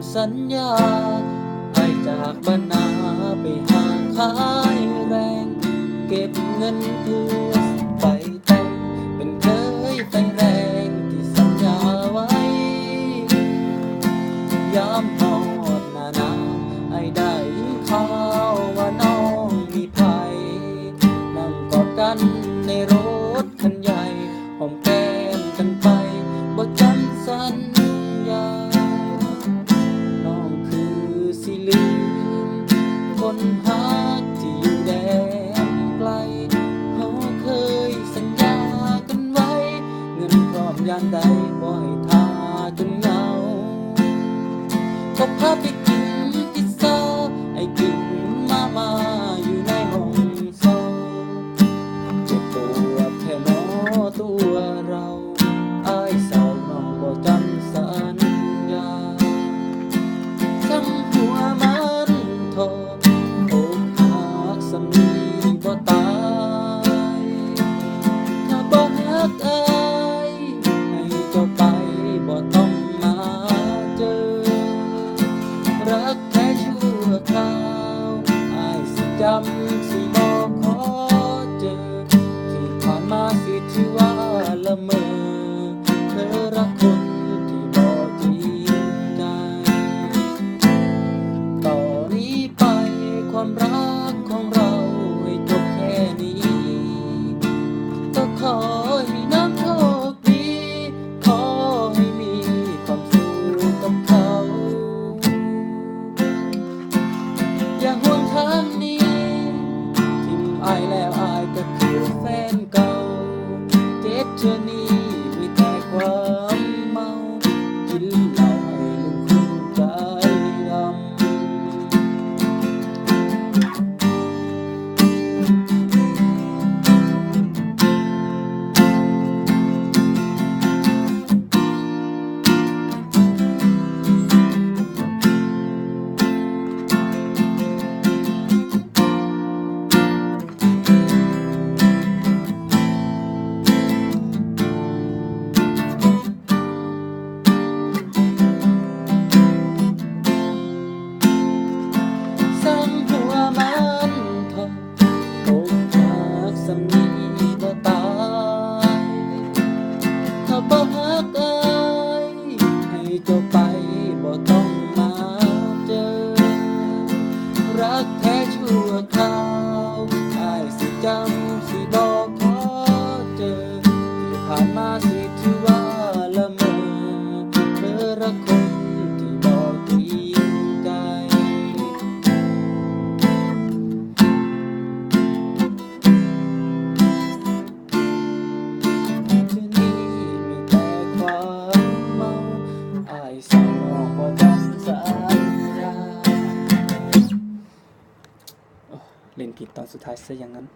ำสัญญา ให้จากบ้านาไปหาขายแรง เก็บเงินเพื่อไปแต่งเป็นเคยไฟแรงที่สัญญาไว้ ยามหอดหนาหนาวไอ้ได้ข่าวว่าน้องมีภัยนั่งกอดกันในรถ คนหักที่อยู่แดนไกลเขาเคยสัญญากันไว้ เงินพร้อมยามใดบ่ให้ทาจนเหงาก็พาไป ความรักของเราให้จบแค่นี้ ก็ขอให้น้ำโชคดี ขอให้มีความสุขกับเขา อย่าห่วงทางนี้ทิมอายแล้วอายก็คือแฟนเก่าเจ็บเธอนี้ บ่ฮักอายให้เจ้าไปบ่ต้องมาเจอ รักแท้ชั่วคราวอายสิจำสิบอกขอเจอที่ผ่านมาสิที่ว่า เล่นผิดตอนสุดท้ายซะอย่างนั้น